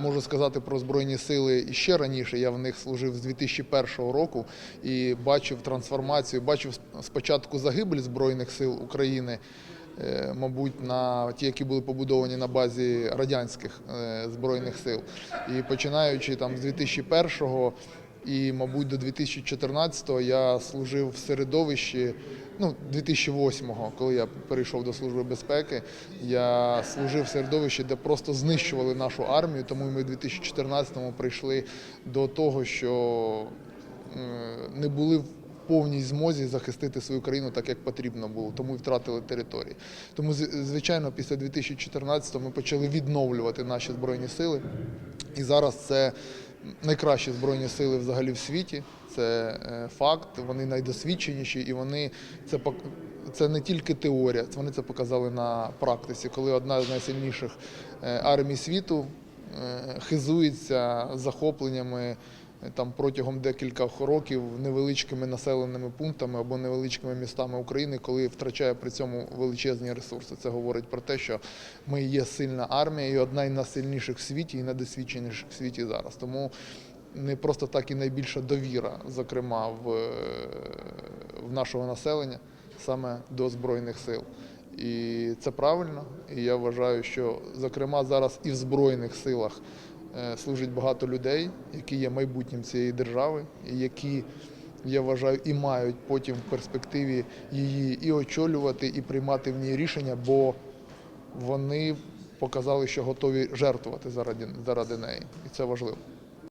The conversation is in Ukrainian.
Можу сказати про збройні сили і ще раніше. Я в них служив з 2001 року і бачив трансформацію. Бачив спочатку загибель збройних сил України, е, мабуть, на ті, які були побудовані на базі радянських е, збройних сил. І починаючи там з 2001 і, мабуть, до 2014-го я служив в середовищі. Ну, 2008-го, коли я перейшов до служби безпеки, я служив в середовищі, де просто знищували нашу армію. Тому ми в 2014-му прийшли до того, що е, не були в повній змозі захистити свою країну так, як потрібно було, тому і втратили території. Тому, звичайно, після 2014-го ми почали відновлювати наші збройні сили. І зараз це найкращі збройні сили взагалі в світі. Це е, факт. Вони найдосвідченіші, і вони це це не тільки теорія, вони це показали на практиці, коли одна з найсильніших е, армій світу е, хизується захопленнями там протягом декількох років невеличкими населеними пунктами або невеличкими містами України, коли втрачає при цьому величезні ресурси. Це говорить про те, що ми є сильна армія і одна із найсильніших в світі і найдосвідченіших в світі зараз. Тому не просто так і найбільша довіра, зокрема в, е, в нашого населення саме до збройних сил. І це правильно. І я вважаю, що зокрема зараз і в збройних силах служить багато людей, які є майбутнім цієї держави, і які я вважаю і мають потім в перспективі її і очолювати, і приймати в ній рішення, бо вони показали, що готові жертвувати заради, заради неї, і це важливо.